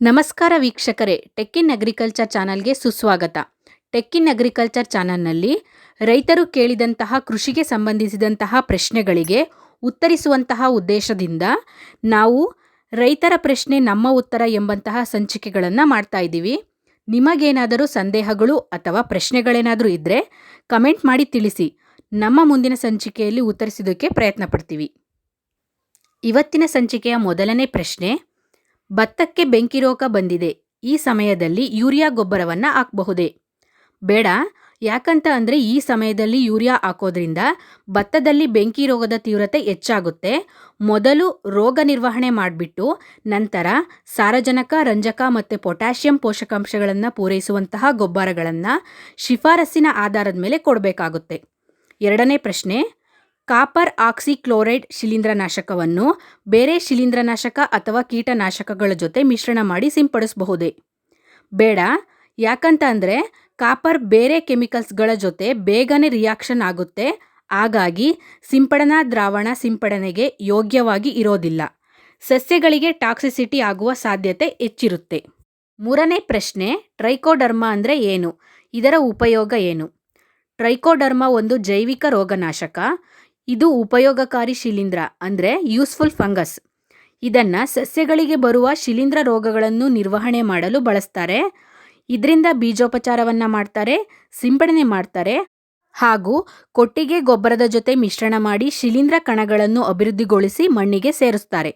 ನಮಸ್ಕಾರ ವೀಕ್ಷಕರೇ, ಟೆಕ್ಕಿನ್ ಅಗ್ರಿಕಲ್ಚರ್ ಚಾನಲ್ಗೆ ಸುಸ್ವಾಗತ. ಟೆಕ್ಕಿನ್ ಅಗ್ರಿಕಲ್ಚರ್ ಚಾನಲ್ನಲ್ಲಿ ರೈತರು ಕೇಳಿದಂತಹ, ಕೃಷಿಗೆ ಸಂಬಂಧಿಸಿದಂತಹ ಪ್ರಶ್ನೆಗಳಿಗೆ ಉತ್ತರಿಸುವಂತಹ ಉದ್ದೇಶದಿಂದ ನಾವು ರೈತರ ಪ್ರಶ್ನೆ ನಮ್ಮ ಉತ್ತರ ಎಂಬಂತಹ ಸಂಚಿಕೆಗಳನ್ನು ಮಾಡ್ತಾ ಇದ್ದೀವಿ. ನಿಮಗೇನಾದರೂ ಸಂದೇಹಗಳು ಅಥವಾ ಪ್ರಶ್ನೆಗಳೇನಾದರೂ ಇದ್ದರೆ ಕಮೆಂಟ್ ಮಾಡಿ ತಿಳಿಸಿ. ನಮ್ಮ ಮುಂದಿನ ಸಂಚಿಕೆಯಲ್ಲಿ ಉತ್ತರಿಸೋದಕ್ಕೆ ಪ್ರಯತ್ನ ಪಡ್ತೀವಿ. ಇವತ್ತಿನ ಸಂಚಿಕೆಯ ಮೊದಲನೇ ಪ್ರಶ್ನೆ ಭತ್ತಕ್ಕೆ ಬೆಂಕಿ ರೋಗ ಬಂದಿದೆ. ಈ ಸಮಯದಲ್ಲಿ ಯೂರಿಯಾ ಗೊಬ್ಬರವನ್ನು ಹಾಕಬಹುದೇ? ಬೇಡ. ಯಾಕಂತ ಅಂದರೆ ಈ ಸಮಯದಲ್ಲಿ ಯೂರಿಯಾ ಹಾಕೋದ್ರಿಂದ ಭತ್ತದಲ್ಲಿ ಬೆಂಕಿ ರೋಗದ ತೀವ್ರತೆ ಹೆಚ್ಚಾಗುತ್ತೆ. ಮೊದಲು ರೋಗ ನಿರ್ವಹಣೆ ಮಾಡಿಬಿಟ್ಟು ನಂತರ ಸಾರಜನಕ, ರಂಜಕ ಮತ್ತು ಪೊಟ್ಯಾಷಿಯಂ ಪೋಷಕಾಂಶಗಳನ್ನು ಪೂರೈಸುವಂತಹ ಗೊಬ್ಬರಗಳನ್ನು ಶಿಫಾರಸ್ಸಿನ ಆಧಾರದ ಮೇಲೆ ಕೊಡಬೇಕಾಗುತ್ತೆ. ಎರಡನೇ ಪ್ರಶ್ನೆ ಕಾಪರ್ ಆಕ್ಸಿಕ್ಲೋರೈಡ್ ಶಿಲೀಂಧ್ರನಾಶಕವನ್ನು ಬೇರೆ ಶಿಲೀಂಧ್ರನಾಶಕ ಅಥವಾ ಕೀಟನಾಶಕಗಳ ಜೊತೆ ಮಿಶ್ರಣ ಮಾಡಿ ಸಿಂಪಡಿಸಬಹುದೇ? ಬೇಡ. ಯಾಕಂತ ಅಂದರೆ ಕಾಪರ್ ಬೇರೆ ಕೆಮಿಕಲ್ಸ್ಗಳ ಜೊತೆ ಬೇಗನೆ ರಿಯಾಕ್ಷನ್ ಆಗುತ್ತೆ. ಹಾಗಾಗಿ ಸಿಂಪಡಣಾ ದ್ರಾವಣ ಸಿಂಪಡಣೆಗೆ ಯೋಗ್ಯವಾಗಿ ಇರೋದಿಲ್ಲ. ಸಸ್ಯಗಳಿಗೆ ಟಾಕ್ಸಿಸಿಟಿ ಆಗುವ ಸಾಧ್ಯತೆ ಹೆಚ್ಚಿರುತ್ತೆ. ಮೂರನೇ ಪ್ರಶ್ನೆ, ಟ್ರೈಕೋಡರ್ಮ ಅಂದರೆ ಏನು? ಇದರ ಉಪಯೋಗ ಏನು? ಟ್ರೈಕೋಡರ್ಮ ಒಂದು ಜೈವಿಕ ರೋಗನಾಶಕ. ಇದು ಉಪಯೋಗಕಾರಿ ಶಿಲೀಂಧ್ರ, ಅಂದರೆ ಯೂಸ್ಫುಲ್ ಫಂಗಸ್. ಇದನ್ನು ಸಸ್ಯಗಳಿಗೆ ಬರುವ ಶಿಲೀಂಧ್ರ ರೋಗಗಳನ್ನು ನಿರ್ವಹಣೆ ಮಾಡಲು ಬಳಸ್ತಾರೆ. ಇದರಿಂದ ಬೀಜೋಪಚಾರವನ್ನು ಮಾಡ್ತಾರೆ, ಸಿಂಪಡಣೆ ಮಾಡ್ತಾರೆ, ಹಾಗೂ ಕೊಟ್ಟಿಗೆ ಗೊಬ್ಬರದ ಜೊತೆ ಮಿಶ್ರಣ ಮಾಡಿ ಶಿಲೀಂಧ್ರ ಕಣಗಳನ್ನು ಅಭಿವೃದ್ಧಿಗೊಳಿಸಿ ಮಣ್ಣಿಗೆ ಸೇರಿಸ್ತಾರೆ.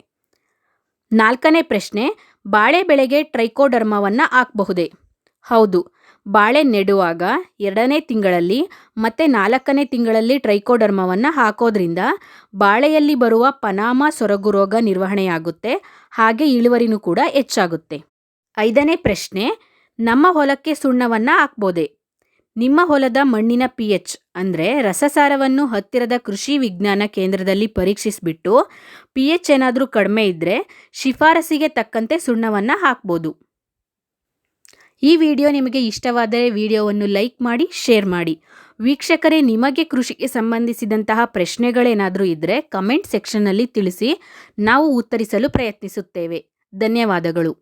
ನಾಲ್ಕನೇ ಪ್ರಶ್ನೆ, ಬಾಳೆ ಬೆಳೆಗೆ ಟ್ರೈಕೋಡರ್ಮವನ್ನು ಹಾಕಬಹುದೇ? ಹೌದು. ಬಾಳೆ ನೆಡುವಾಗ ಎರಡನೇ ತಿಂಗಳಲ್ಲಿ ಮತ್ತು ನಾಲ್ಕನೇ ತಿಂಗಳಲ್ಲಿ ಟ್ರೈಕೋಡರ್ಮವನ್ನು ಹಾಕೋದ್ರಿಂದ ಬಾಳೆಯಲ್ಲಿ ಬರುವ ಪನಾಮ ಸೊರಗು ರೋಗ ನಿರ್ವಹಣೆಯಾಗುತ್ತೆ, ಹಾಗೆ ಇಳುವರಿನೂ ಕೂಡ ಹೆಚ್ಚಾಗುತ್ತೆ. ಐದನೇ ಪ್ರಶ್ನೆ, ನಮ್ಮ ಹೊಲಕ್ಕೆ ಸುಣ್ಣವನ್ನು ಹಾಕ್ಬೋದೇ? ನಿಮ್ಮ ಹೊಲದ ಮಣ್ಣಿನ ಪಿ ಎಚ್ ಅಂದರೆ ರಸಸಾರವನ್ನು ಹತ್ತಿರದ ಕೃಷಿ ವಿಜ್ಞಾನ ಕೇಂದ್ರದಲ್ಲಿ ಪರೀಕ್ಷಿಸಿಬಿಟ್ಟು ಪಿ ಎಚ್ ಏನಾದರೂ ಕಡಿಮೆ ಇದ್ದರೆ ಶಿಫಾರಸಿಗೆ ತಕ್ಕಂತೆ ಸುಣ್ಣವನ್ನು ಹಾಕ್ಬೋದು. ಈ ವಿಡಿಯೋ ನಿಮಗೆ ಇಷ್ಟವಾದರೆ ವಿಡಿಯೋವನ್ನು ಲೈಕ್ ಮಾಡಿ, ಶೇರ್ ಮಾಡಿ. ವೀಕ್ಷಕರೇ, ನಿಮಗೆ ಕೃಷಿಗೆ ಸಂಬಂಧಿಸಿದಂತಹ ಪ್ರಶ್ನೆಗಳೇನಾದರೂ ಇದ್ದರೆ ಕಮೆಂಟ್ ಸೆಕ್ಷನ್ನಲ್ಲಿ ತಿಳಿಸಿ, ನಾವು ಉತ್ತರಿಸಲು ಪ್ರಯತ್ನಿಸುತ್ತೇವೆ. ಧನ್ಯವಾದಗಳು.